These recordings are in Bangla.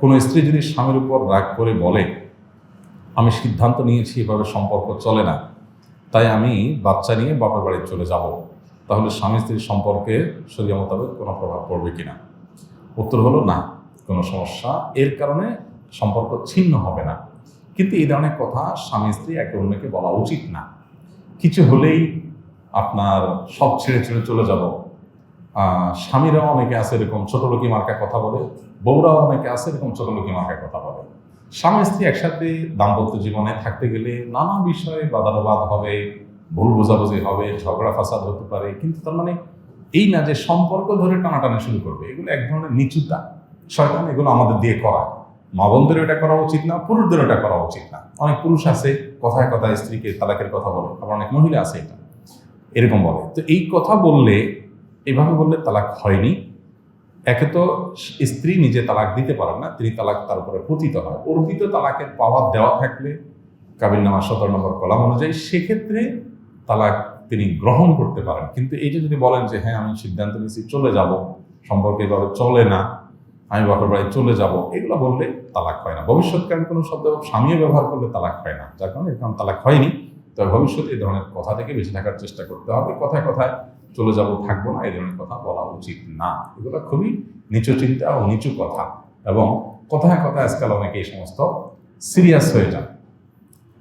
কোনো স্ত্রী যদি স্বামীর উপর রাগ করে বলে, আমি সিদ্ধান্ত নিয়েছি, এভাবে সম্পর্ক চলে না। তাই আমি বাচ্চা নিয়ে বাপের বাড়ি চলে যাব। তাহলে স্বামী স্ত্রীর সম্পর্কে শরীর মোতাবেক কোনো প্রভাব পড়বে কি না উত্তর হলো, না, কোনো সমস্যা। এর কারণে সম্পর্ক ছিন্ন হবে না। কিন্তু এই ধরনের কথা স্বামী স্ত্রী একে অন্যকে বলা উচিত না। কিছু হলেই আপনার সব ছেড়ে ছেড়ে চলে যাব। স্বামীরাও অনেকে আছে এরকম ছোট লোকি মার্কা কথা বলে, বউরাও অনেকে আছে এরকম ছোট লোকি মার্কা কথা বলে। স্বামী স্ত্রী একসাথে দাম্পত্য জীবনে থাকতে গেলে নানা বিষয়ে বাদানুবাদ হবে, ভুল বোঝাবুঝি হবে, ঝগড়া ফাসাদ হতে পারে, কিন্তু তার মানে এই না যে সম্পর্ক ধরে টানাটানি শুরু করবে, এগুলো এক ধরনের নিচুতা। শয়তান এগুলো আমাদের দিয়ে করা মা বোনদের এটা করা উচিত না, পুরুষদের এটা করা উচিত না। অনেক পুরুষ আছে, কথায় কথায় স্ত্রীকে তালাকের কথা বলে, আবার অনেক মহিলা আছে এটা। এরকম বলে। তো এই কথা বললে এভাবে বললে তালাক হয়নি। একে তো স্ত্রী নিজে তালাক দিতে পারেন না, তিনি তালাক তার উপরে পতিত হয়। অর্পিত তালাকের পাওয়ার দেওয়া থাকলে কাবিল নামা সতেরো নম্বর কলাম অনুযায়ী সেক্ষেত্রে তালাক তিনি গ্রহণ করতে পারেন। কিন্তু এই যে যদি বলেন যে হ্যাঁ আমি সিদ্ধান্ত নিয়েছি, চলে যাব। সম্পর্কে এভাবে চলে না। আমি বাপের বাড়ি চলে যাব। এগুলো বললে তালাক হয় না। ভবিষ্যৎকালে কোনো শব্দ স্বামীও ব্যবহার করলে তালাক হয় না। যার কারণে এরকম তালাক হয়নি। তবে ভবিষ্যতে এই ধরনের কথা থেকে বেঁচে থাকার চেষ্টা করতে হবে। কথায় কথায় চলে যাব, থাকব না, এই ধরনের কথা বলা উচিত না। এগুলো খুবই নিচু চিন্তা ও নিচু কথা এবং কথায় কথায় আজকাল অনেকে এই সমস্ত সিরিয়াস হয়ে যান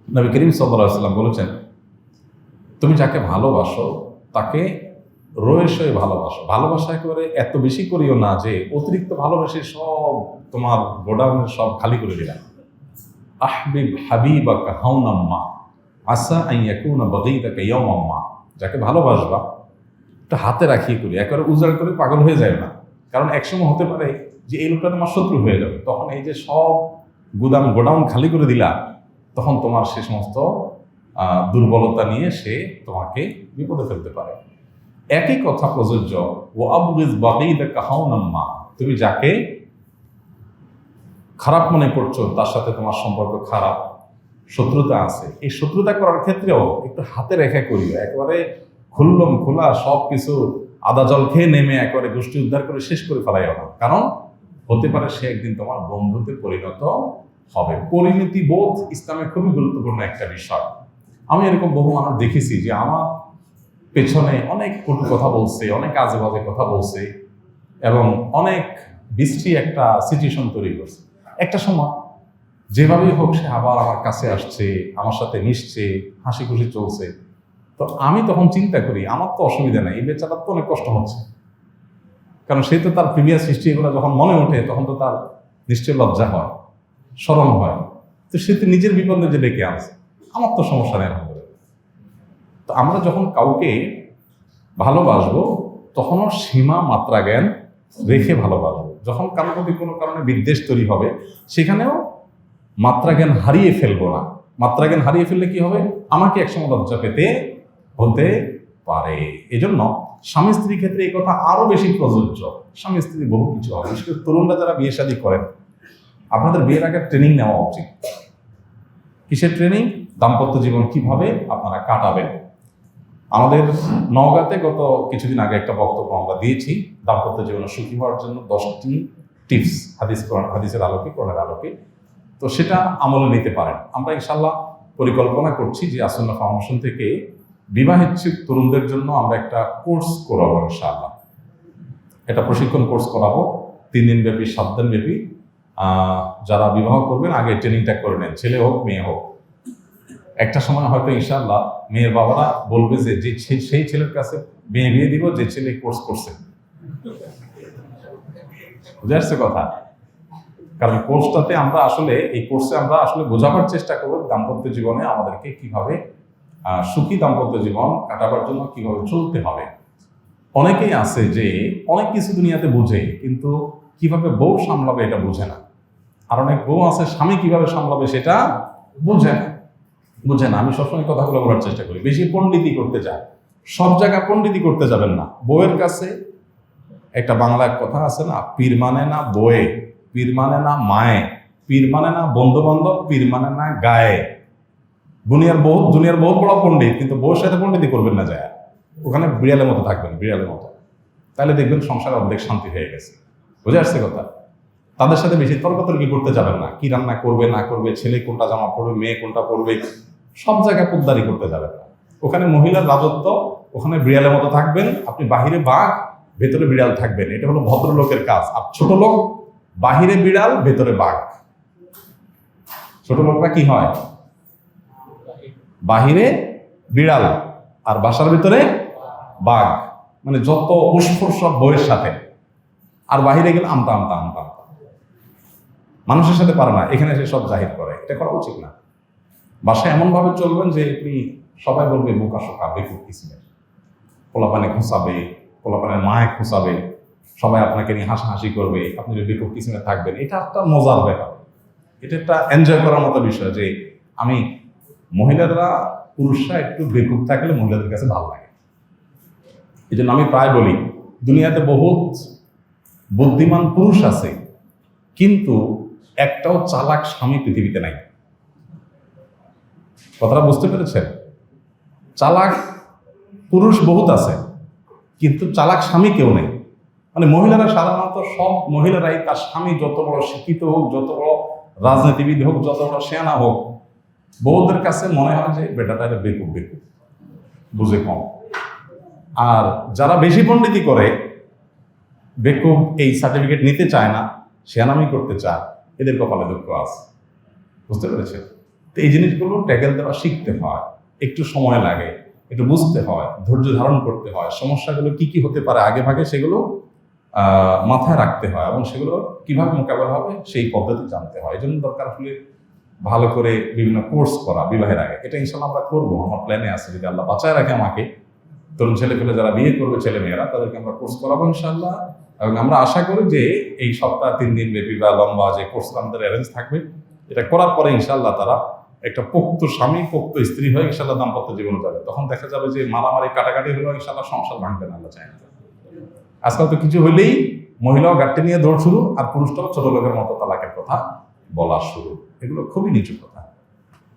নবী করিম সাল্লাহ সাল্লাম বলেছেন, তুমি যাকে ভালোবাসো, তাকে সয়ে ভালোবাসো। ভালোবাসা একেবারে এত বেশি করিও না যে অতিরিক্ত ভালোবাসে সব তোমার গোডাউনের সব খালি করে দিলাম। আহবিব হাবিবাকা হাউনাম্মা আসা আইয়াকুনা বগিদাকা ইয়ামাম্মা যাকে ভালোবাসবা একটা হাতে রাখিয়ে করি, একবারে উজাড় করে পাগল হয়ে যায় না। কারণ একসময় হতে পারে যে এই লোকটা তোমার শত্রু হয়ে যাবে। তখন এই যে সব গুদাম গোডাউন খালি করে দিলা, তখন তোমার সে সমস্ত দুর্বলতা নিয়ে সে তোমাকে বিপদে ফেলতে পারে। একই কথা প্রযোজ্য ও আবুজ বাগিদা কাহাউনাম্মা তুমি যাকে খারাপ মনে করছ, তার সাথে তোমার সম্পর্ক খারাপ, শত্রুতা আছে। এই শত্রুতা করার ক্ষেত্রেও একটু হাতে রেখা করিও, একেবারে খুললম, খোলা, সব কিছু আদা জল খেয়ে নেমে একবারে গোষ্ঠী উদ্ধার করে শেষ করে ফেলাই না কারণ হতে পারে সে একদিন তোমার বন্ধুতে পরিণত হবে। পরিণতি বোধ ইসলামে খুবই গুরুত্বপূর্ণ একটা বিষয়। আমি এরকম বহু মানুষ দেখেছি যে আমার পেছনে অনেক কটু কথা বলছে, অনেক আজে বাজে কথা বলছে এবং অনেক বৃষ্টি একটা সিচুয়েশন তৈরি করছে। একটা সময় যেভাবেই হোক সে আবার আমার কাছে আসছে, আমার সাথে মিশছে হাসি খুশি চলছে। তো আমি তখন চিন্তা করি, আমার তো অসুবিধা নাই, এই বেচারার তো অনেক কষ্ট হচ্ছে। কারণ সে তো তার প্রিভিয়াস হিস্ট্রি এগুলো যখন মনে ওঠে, তখন তো তার নিশ্চয় লজ্জা হয়, স্মরণ হয়। তো সে তো নিজের বিপদে যে ডেকে আনছে, আমার তো সমস্যা নেই। তো আমরা যখন কাউকে ভালোবাসবো তখনও সীমা, মাত্রা, জ্ঞান রেখে ভালোবাসবো। যখন কারও প্রতি কোনো কারণে বিদ্বেষ তৈরি হবে, সেখানেও মাত্রা জ্ঞান হারিয়ে ফেলব না। মাত্রা জ্ঞান হারিয়ে ফেললে কি হবে? আমাকে একসময় লজ্জা পেতে হতে পারে। এজন্য স্বামী স্ত্রীর ক্ষেত্রে এই কথা আরও বেশি প্রযোজ্য। স্বামী স্ত্রী বহু কিছু হবে বিশেষ করে তরুণরা যারা বিয়ে শাদী করেন, আপনাদের বিয়ের আগে ট্রেনিং নেওয়া উচিত। কিসের ট্রেনিং দাম্পত্য জীবন কীভাবে আপনারা কাটাবেন? আমাদের নওগাঁতে গত কিছুদিন আগে একটা বক্তব্য আমরা দিয়েছি, দাম্পত্য জীবনে সুখী হওয়ার জন্য দশটি টিপস হাদিস হাদিসের আলোকে, কোরআনের আলোকে। তো সেটা আমলে নিতে পারেন। আমরা ইনশাল্লাহ পরিকল্পনা করছি যে আসন্ন ফাউন্ডেশন থেকে বিবাহিচ্ছিক তরুণদের জন্য আমরা একটা কোর্স করাবো ইনশাআল্লাহ। এটা প্রশিক্ষণ কোর্স করাবো, তিন দিন ব্যাপী, সাত দিন ব্যাপী। যারা বিবাহ করবেন, আগে ট্রেনিংটা করে নেন, ছেলে হোক, মেয়ে হোক। একটা সময় হয়তো ইনশাআল্লাহ মেয়ের বাবারা বলবে যে যে সেই ছেলের কাছে মেয়ে বিয়ে দিব, যে ছেলে কোর্স করছে। বুঝে আসছে কথা? কারণ কোর্সটাতে আমরা আসলে, এই কোর্সে আমরা আসলে বোঝাবার চেষ্টা করব দাম্পত্য জীবনে আমাদেরকে কীভাবে সুখী দাম্পত্য জীবন কাটাবার জন্য কীভাবে চলতে হবে? অনেকেই আছে যে অনেক কিছু দুনিয়াতে বুঝে, কিন্তু কীভাবে বউ সামলাবে এটা বুঝে না। আর অনেক বউ আছে, স্বামী কীভাবে সামলাবে সেটা বুঝে না। বুঝে না। আমি সবসময় কথাগুলো বলার চেষ্টা করি। বেশি পণ্ডিতি করতে যায় সব জায়গায় পণ্ডিতি করতে যাবেন না। বউয়ের কাছে একটা বাংলার কথা আছে না, পীর মানে না বয়ে পীর মানে না মায়ে, পীর মানে না বন্ধু বান্ধব পীর মানে না গায়ে। দুনিয়ার বহু দুনিয়ার বহুত বড় পণ্ডিত, কিন্তু বউয়ের সাথে পণ্ডিতি করবেন না যায়। ওখানে বিড়ালের মতো থাকবেন, বিড়ালের মতো। তাহলে দেখবেন সংসার অর্ধেক শান্তি হয়ে গেছে। বুঝে আসছে কথা? তাদের সাথে বেশি তর্কাতর্কি করতে যাবেন না। কি রান্না করবে, না করবে, ছেলে কোনটা জামা পরবে, মেয়ে কোনটা পরবে, সব জায়গায় পোদ্দারি করতে যাবেন না। ওখানে মহিলার রাজত্ব, ওখানে বিড়ালের মতো থাকবেন, আপনি বাহিরে বাঘ, ভেতরে বিড়াল থাকবেন। এটা হলো ভদ্রলোকের কাজ। আর ছোট লোক, বাহিরে বিড়াল, ভেতরে বাঘ। ছোট লোকরা কি হয়? বাহিরে বিড়াল আর বাসার ভিতরে বাঘ। মানে যত উস্ফুর সব বইয়ের সাথে। আর বাহিরে গেলে আমতা আমতা আমতা আমতা। মানুষের সাথে পারে না, এখানে এসে সব জাহির করে। এটা করা উচিত না। বাসায় এমনভাবে চলবেন যে আপনি সবাই বলবে, বোকা শোকা, বেকুব কিসিমের। খোঁচাবে, পোলাপানের মায়ে খোঁচাবে, সবাই আপনাকে নিয়ে হাসাহাসি করবে, আপনি যদি বেকুব কিসিমে থাকবেন, এটা একটা মজার ব্যাপার। এটা একটা এনজয় করার মতো বিষয় যে আমি মহিলারা, পুরুষরা একটু বেকুব থাকলে মহিলাদের কাছে ভালো লাগে। এই জন্য আমি প্রায় বলি, দুনিয়াতে বহুত বুদ্ধিমান পুরুষ আছে, কিন্তু একটাও চালাক স্বামী পৃথিবীতে নাই। কথাটা বুঝতে পেরেছেন? চালাক পুরুষ বহুত আছে, কিন্তু চালাক স্বামী কেউ নেই। মানে মহিলারা সাধারণত সব মহিলারাই তার স্বামী যত বড় শিক্ষিত হোক, যত বড় রাজনীতিবিদ হোক, যত বড় সেনা হোক বউদের কাছে মনে হয় যে বেটাটা এটা বেকুব বেকুব। বুঝে কম। আর যারা বেশি পণ্ডিতি করে, বেকুব এই সার্টিফিকেট নিতে চায় না সেনামি করতে চায়, এদের কপালে দুঃখ আছে। বুঝতে পেরেছেন? তো এই জিনিসগুলো ট্যাকেল দেওয়া শিখতে হয়, একটু সময় লাগে, একটু বুঝতে হয়, ধৈর্য ধারণ করতে হয়। সমস্যাগুলো কি কি হতে পারে আগে ভাগে সেগুলো মাথায় রাখতে হয় এবং সেগুলো কীভাবে মোকাবেলা হবে সেই পদ্ধতি জানতে হয়। এই জন্য দরকার আসলে ভালো করে বিভিন্ন কোর্স করা বিবাহের আগে। এটা ইনশাল্লাহ আমরা করব, আমার প্ল্যানে আছে, যদি আল্লাহ বাঁচায় রাখে আমাকে। তরুণ ছেলে পেলে যারা বিয়ে করবে ছেলে মেয়েরা তাদেরকে আমরা কোর্স করাবো ইনশাল্লাহ। এবং আমরা আশা করি যে এই সপ্তাহ তিন দিন ব্যাপী বা লম্বা যে কোর্স আমাদের অ্যারেঞ্জ থাকবে, এটা করার পরে ইনশাল্লাহ তারা একটা পোক্ত স্বামী, পোক্ত স্ত্রী হয়ে ইনশাল্লাহ দাম্পত্য জীবনে যাবে। তখন দেখা যাবে যে মারামারি, কাটাকাটি হলেও ইনশাল্লাহ সংসার ভাঙবে না আল্লাহ চায় না। আজকাল তো কিছু হইলেই মহিলাও গাড়িতে নিয়ে দৌড় শুরু, আর পুরুষটাও ছোট লোকের মতো তালাকের কথা। বলা শুরু। এগুলো খুবই নিচু কথা।